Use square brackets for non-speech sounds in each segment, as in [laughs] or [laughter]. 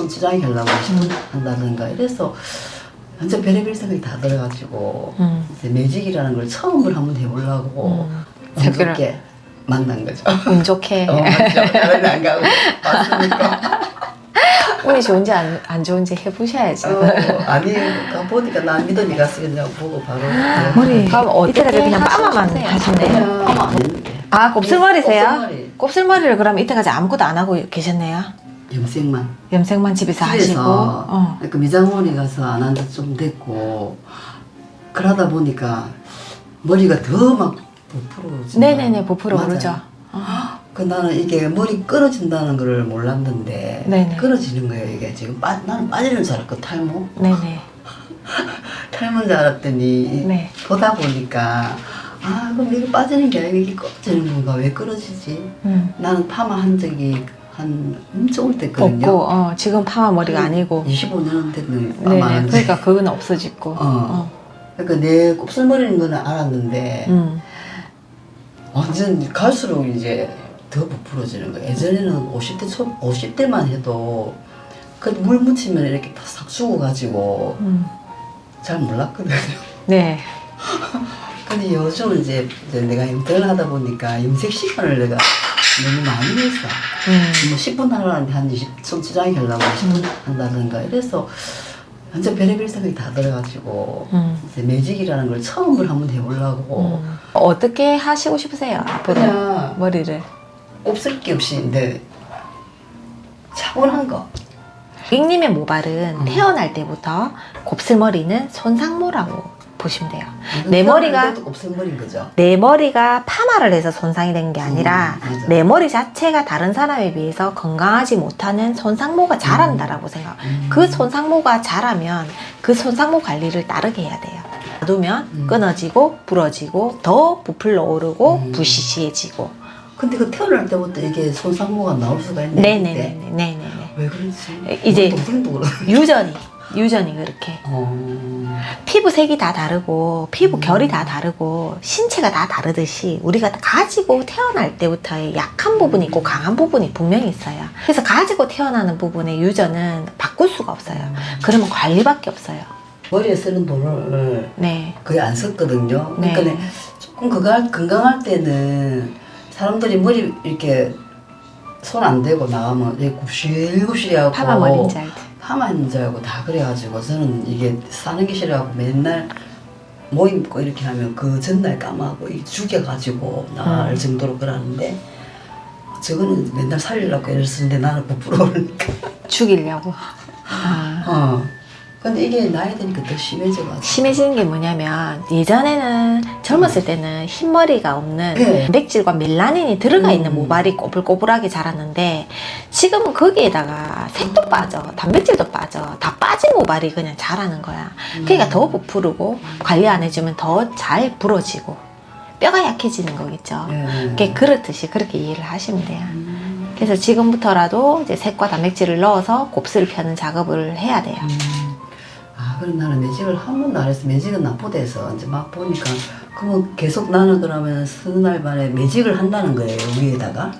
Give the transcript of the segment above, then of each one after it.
손치장이 하려고 한다든가 이래서 완전 별의별 생각이 다 들어가지고 음. 이제 매직이라는 걸 처음으로 한번 해보려고 음. 즐겁게 만난 거죠. 운 좋게 어, 맞죠? 다른 데 안 가고 맞습니까? [laughs] 운이 좋은지 안, 안 좋은지 해보셔야죠. 어, 아니 가 보니까 나 갔어 그냥 보고 바로 머리 그럼 어, 이때까지 그냥 하셨네요. 안 했는데 아 곱슬머리세요? 곱슬머리. 곱슬머리를 그럼 이때까지 아무것도 안 하고 계셨네요? 염색만 염색만 집에서 하시고 어. 그 미장원에 가서 안 한 지 좀 됐고 그러다 보니까 머리가 더 막 부풀어지는 네네네. 부풀어 맞아요. 오르죠. 어. 그 나는 이게 머리 끊어진다는 걸 몰랐는데 네네. 끊어지는 거예요 이게 지금 빠, 나는 빠지는 줄 알았고 탈모 네네. [laughs] 탈모인 줄 알았더니 네. 보다 보니까 아 그럼 이게 빠지는 게 아니고 이게 끊어지는 건가 왜 끊어지지 음. 나는 파마 한 적이 한 엄청 올 때거든요 없고 어, 지금 파마 머리가 아니고 25년 됐는 파마 네네 한 지. 그러니까 그건 없어지고 어. 그러니까 내 곱슬머리인 거는 알았는데 음. 완전 갈수록 이제 더 부풀어지는 거예요. 예전에는 50대 초 50대만 해도 그 물 묻히면 이렇게 싹 죽어 가지고 음. 잘 몰랐거든요. 네. [laughs] 근데 요즘은 이제, 이제 내가 염색을 하다 보니까 염색 시간을 내가 너무 많이 했어. 음. 뭐 10분 하려는데 한 20, 손치장이 하려고 10분 한다든가 이래서 완전 별의별 생각이 다 들어가지고 음. 이제 매직이라는 걸 처음으로 한번 해보려고 음. 어떻게 하시고 싶으세요 앞으로 그냥 머리를? 곱슬 게 없이 근데 차분한 거. 빅님의 모발은 음. 태어날 때부터 곱슬머리는 손상모라고 보시면 돼요. 내 머리가- 도 곱슬머리인 거죠. 내 머리가 파마를 해서 손상이 된 게 아니라 음, 맞아. 내 머리 자체가 다른 사람에 비해서 건강하지 못하는 손상모가 자란다라고 생각. 음. 그 손상모가 자라면 그 손상모 관리를 따르게 해야 돼요. 놔두면 음. 끊어지고 부러지고 더 부풀러 오르고 음. 부시시해지고. 근데 그 태어날 때부터 이게 손상모가 나올 수가 있네. 네네네네 네네네. 왜 그렇지? 이제- 우리 동생도 그러. 유전이 유전이 그렇게 어. 피부 색이 다 다르고 피부 음. 결이 다 다르고 신체가 다 다르듯이 우리가 가지고 태어날 때부터의 약한 부분이 있고 강한 부분이 분명히 있어요. 그래서 가지고 태어나는 부분의 유전은 바꿀 수가 없어요. 그러면 관리밖에 없어요. 머리에 쓰는 돈을 네. 거의 안 썼거든요. 네. 그러니까 조금 건강, 건강할 때는 사람들이 머리 이렇게 손 안 대고 나가면 굽실굽실하고 파마 머리인지 알지? 줄 알고 다 그래가지고 저는 이게 사는 게 싫어갖고 맨날 모임 있고 이렇게 하면 그 전날 까마고 이 죽여가지고 나을 음. 정도로 그러는데 저거는 맨날 살리려고 애를 쓰는데 나는 부풀어오니까 죽이려고. 아. 어 근데 이게 나이 드니까 더 심해져가지고 심해지는 게 뭐냐면 예전에는 젊었을 때는 흰머리가 없는 네. 단백질과 멜라닌이 들어가 있는 음. 모발이 꼬불꼬불하게 자랐는데 지금은 거기에다가 색도 빠져 단백질도 빠져 다 빠진 모발이 그냥 자라는 거야 그러니까 더 부풀고 관리 안 해주면 더 잘 부러지고 뼈가 약해지는 거겠죠 예. 그게 그렇듯이 그렇게 이해를 하시면 돼요 음. 그래서 지금부터라도 이제 색과 단백질을 넣어서 곱슬을 펴는 작업을 해야 돼요 음. 아, 그럼 나는 매직을 한 번도 안 했어. 매직은 나쁘대서 이제 막 보니까 그러면 계속 나는 그러면 서너 날 만에 매직을 한다는 거예요 위에다가.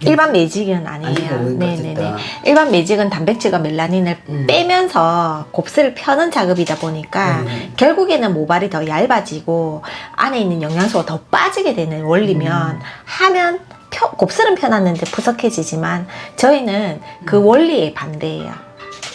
일반 매직은 아니에요. 아니고, 네네네. 어쨌든. 일반 매직은 단백질과 멜라닌을 음. 빼면서 곱슬을 펴는 작업이다 보니까 네. 결국에는 모발이 더 얇아지고 안에 있는 영양소가 더 빠지게 되는 원리면 음. 하면 펴- 곱슬은 펴놨는데 푸석해지지만 저희는 그 음. 원리에 반대예요.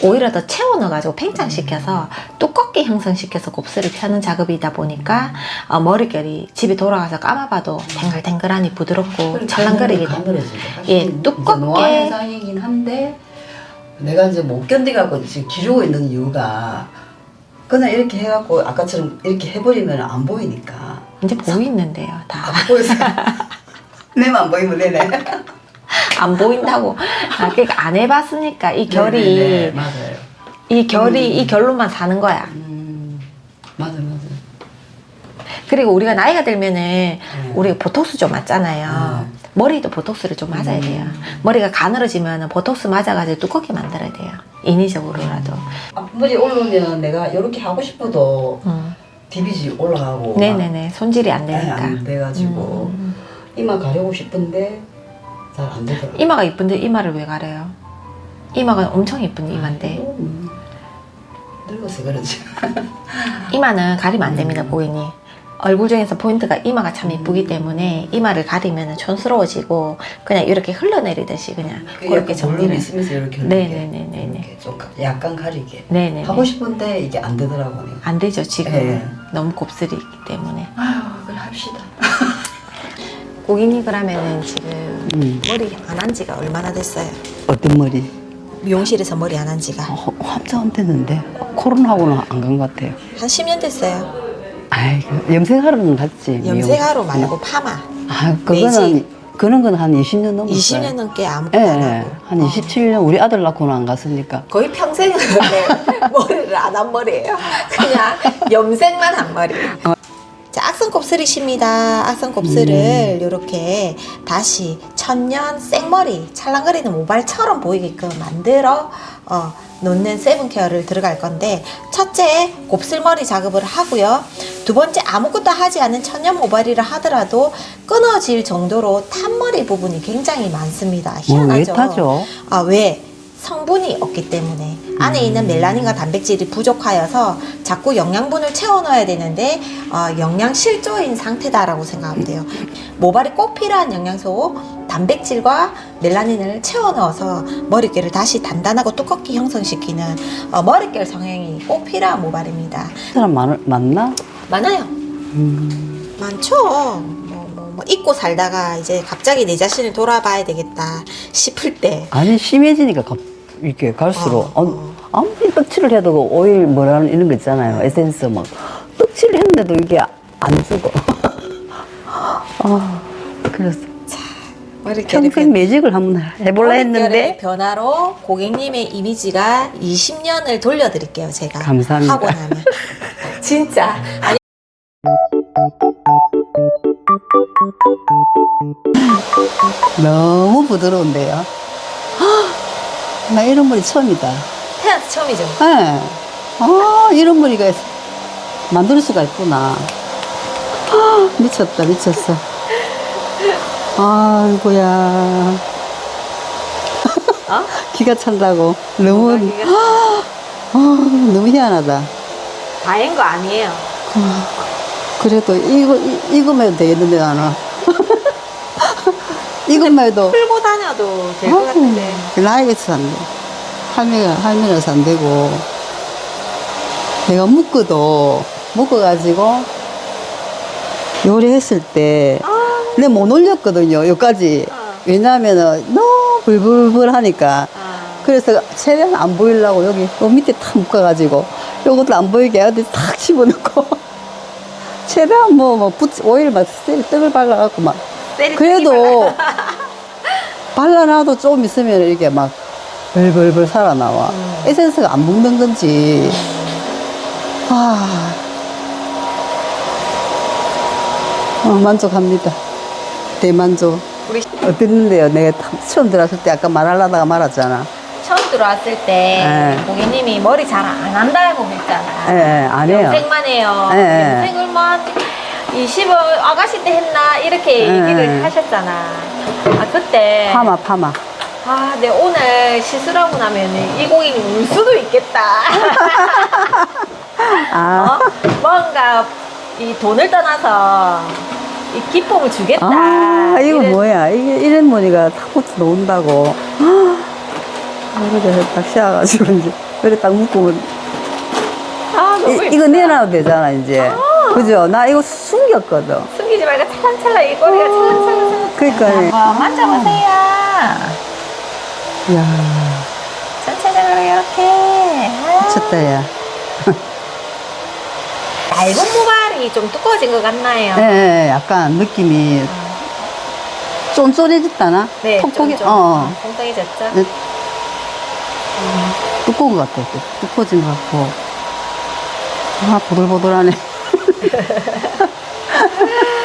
오히려 더 채워 넣어가지고 팽창시켜서 두껍게 형성시켜서 곱슬을 펴는 작업이다 보니까 어, 머릿결이 집에 돌아가서 감아봐도 탱글탱글하니 부드럽고 찰랑거리게. 가늘어지죠. 예, 사실 두껍게- 노화 현상이긴 한데 내가 이제 못 견디갖고 지금 기르고 있는 이유가 그냥 이렇게 해갖고 아까처럼 이렇게 해버리면 안 보이니까 이제 보이는데요, 다. 안 보여서 내만 안 보이면 되네. 안 보인다고. 아, 그러니까 안 해봤으니까 이 결이, 네네네, 맞아요. 이 결이 음. 이 결로만 사는 거야. 음, 맞아 맞아. 그리고 우리가 나이가 들면은 네. 우리 보톡스 좀 맞잖아요. 음. 머리도 보톡스를 좀 맞아야 음. 돼요. 머리가 가늘어지면 보톡스 맞아가지고 두껍게 만들어야 돼요. 인위적으로라도. 앞머리 올라오면 내가 이렇게 하고 싶어도 음. 디비지 올라가고 네네네. 손질이 안막 되니까. 안 돼가지고 음. 이마 가려고 싶은데 잘 안 되더라고. 이마가 이쁜데 이마를 왜 가려요? 이마가 엄청 예쁜 이마인데 음, 늙어서 그러지. [laughs] 이마는 가리면 안 됩니다 고객님 얼굴 중에서 포인트가 이마가 참 예쁘기 때문에 이마를 가리면 촌스러워지고 그냥 이렇게 흘러내리듯이 그냥 그렇게 정리 정리를 있으면서 이렇게 하는 네네네네네. 게 이렇게 좀 약간 가리게 네네 하고 싶은데 이게 안 되더라고요. 안 되죠 지금 네. 너무 곱슬이기 때문에 아유, 그래 합시다. 고객님 그러면은 지금 음. 머리 안 한 지가 얼마나 됐어요? 어떤 머리? 미용실에서 머리 안 한 지가 어, 한참 안 됐는데 코로나하고는 안 간 것 같아요. 한 10년 됐어요 아이, 그 염색하러는 갔지. 염색하러. 말고 파마 아, 그거는 그런 건 한 20년 넘었어요. 20년 넘게 예, 아무것도 안 예. 하고 한 어. 27년 우리 아들 낳고는 안 갔으니까. 거의 평생을 [laughs] 머리를 안 한 머리예요. 그냥 염색만 한 머리. 자, 악성 곱슬이십니다. 악성 곱슬을 이렇게 다시 천년 생머리 찰랑거리는 모발처럼 보이게끔 만들어 어, 놓는 세븐케어를 들어갈 건데 첫째 곱슬머리 작업을 하고요. 두 번째 아무것도 하지 않은 천년 모발이라 하더라도 끊어질 정도로 탄머리 부분이 굉장히 많습니다. 뭐, 왜 희한하죠? 타죠? 아, 왜? 성분이 없기 때문에 안에 있는 멜라닌과 단백질이 부족하여서 자꾸 영양분을 채워 넣어야 되는데 어, 영양 실조인 상태다라고 생각하면 돼요. 모발이 꼭 필요한 영양소 단백질과 멜라닌을 채워 넣어서 머릿결을 다시 단단하고 두껍게 형성시키는 어, 머릿결 성형이 꼭 필요한 모발입니다. 사람 많, 많나? 많아요. 음. 많죠. 뭐, 뭐, 뭐 잊고 살다가 이제 갑자기 내 자신을 돌아봐야 되겠다 싶을 때 아니, 심해지니까 가- 이렇게 갈수록. 어, 어, 어. 아무리 떡칠을 해도 그 오일 뭐라는 이런 거 있잖아요. 에센스 막. 떡칠을 했는데도 이게 안 죽어. [laughs] 아, 그래서 평생 매직을 한번 해볼라 했는데. 변화로 고객님의 이미지가 20년을 돌려드릴게요 제가 감사합니다. 하고 나면 [laughs] 진짜 아니 너무 부드러운데요. [gasps] 나 이런 머리 처음이다. 태어나서 처음이죠 예. 아, 이런 머리가 만들 수가 있구나. 아, [gasps] 미쳤다, 미쳤어. 아이고야. 어? [laughs] 기가 찬다고. 너무, 아, 너무 희한하다. 다인 거 아니에요 그래도 이거, 이, 이거만 해도 되겠는데, 나는. 이것만 해도. 풀고 다녀도 될 것 같은데 있어서 안 돼. 할매가, 할매라서 안 되고. 내가 묶어도, 묶어가지고, 요리했을 때, 내가 못 올렸거든요, 여기까지. 어. 왜냐하면은 너무 불불불 하니까. 아, 그래서 최대한 안 보이려고 여기, 요 밑에 탁 묶어가지고, 요것도 안 보이게 어디 탁 집어넣고. [laughs] 최대한 뭐, 뭐, 붙, 오일 막, 셀- 떡을 발라갖고 막. 그래도 [laughs] 발라놔도 조금 있으면 이게 막 벌벌벌 살아나와. 음. 에센스가 안 묻는 건지. 아. 어, 만족합니다. 대만족. 우리 어땠는데요? 내가 처음 들어왔을 때 아까 말하려다가 말았잖아. 처음 들어왔을 때 네. 고객님이 머리 잘 안 한다고 했잖아 예, 예, 안 해요. 염색만 해요 예, 예. 염색을 뭐한 20을 아가씨 때 했나 이렇게 예, 얘기를 예. 하셨잖아 아 그때 파마, 파마. 아, 네, 오늘 시술하고 나면 이 고객님 울 수도 있겠다. [laughs] 아, 어? 뭔가 이 돈을 떠나서 이 기쁨을 주겠다. 아, 이거 이런- 뭐야. 이게 이런 머리가 탁 붙어 놓은다고. 이렇게 딱 씌워가지고, 이제, 그래 딱 묶으면. 아, 너무 이, 예쁘다. 이거 내놔도 되잖아, 이제. 그죠? 나 이거 숨겼거든. 숨기지 말고 찰랑찰랑 이 꼬리가 찰랑찰랑. 그러니까. 한번 만져보세요. 이야, 전체적으로 이렇게. 아, 미쳤다, 야. [laughs] 얇은 모발 이 좀 두꺼워진 것 같나요? 예, 예, 약간 느낌이 쫀쫀해졌다나? 네, 톡톡이, 좀, 좀 어, 어. 통통해졌죠? 네. 두꺼운 것 같아. 두꺼워진 것 같고. 아, 보들보들하네. [laughs]